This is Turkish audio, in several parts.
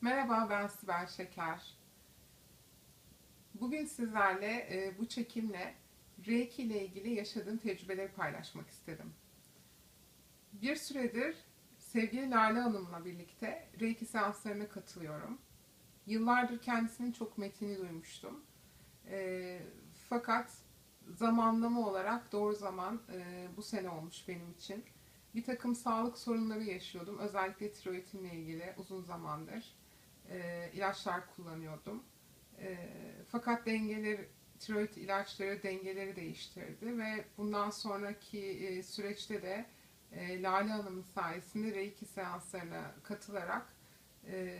Merhaba ben Sibel Şeker. Bugün sizlerle e, bu çekimle Reiki ile ilgili yaşadığım tecrübeleri paylaşmak istedim. Bir süredir sevgili Lale Hanım'la birlikte Reiki seanslarına katılıyorum. Yıllardır kendisinin çok metini duymuştum. E, fakat zamanlama olarak doğru zaman e, bu sene olmuş benim için. Bir takım sağlık sorunları yaşıyordum. Özellikle tiroidimle ilgili uzun zamandır e, ilaçlar kullanıyordum. E, fakat dengeleri, tiroid ilaçları dengeleri değiştirdi ve bundan sonraki e, süreçte de e, Lale Hanım'ın sayesinde Reiki seanslarına katılarak e,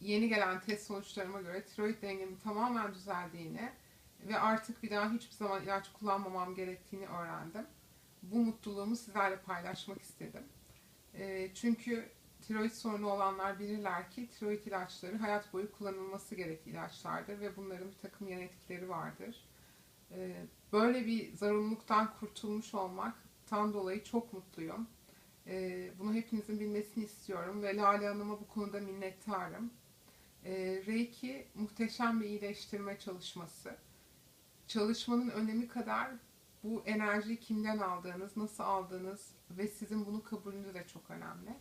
yeni gelen test sonuçlarıma göre tiroid dengemin tamamen düzeldiğini ve artık bir daha hiçbir zaman ilaç kullanmamam gerektiğini öğrendim. Bu mutluluğumu sizlerle paylaşmak istedim. E, çünkü tiroid sorunu olanlar bilirler ki tiroid ilaçları hayat boyu kullanılması gerekli ilaçlardır ve bunların bir takım yan etkileri vardır. Ee, böyle bir zarunluluktan kurtulmuş olmaktan dolayı çok mutluyum. Ee, bunu hepinizin bilmesini istiyorum ve Lale Hanım'a bu konuda minnettarım. Ee, Reiki muhteşem bir iyileştirme çalışması. Çalışmanın önemi kadar bu enerjiyi kimden aldığınız, nasıl aldığınız ve sizin bunu kabulünüz de çok önemli.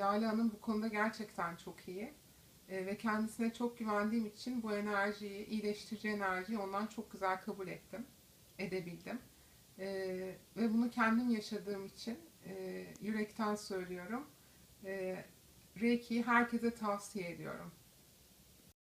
Lale Hanım bu konuda gerçekten çok iyi. E, ve kendisine çok güvendiğim için bu enerjiyi, iyileştirici enerjiyi ondan çok güzel kabul ettim, edebildim. E, ve bunu kendim yaşadığım için e, yürekten söylüyorum. E, Reiki'yi herkese tavsiye ediyorum.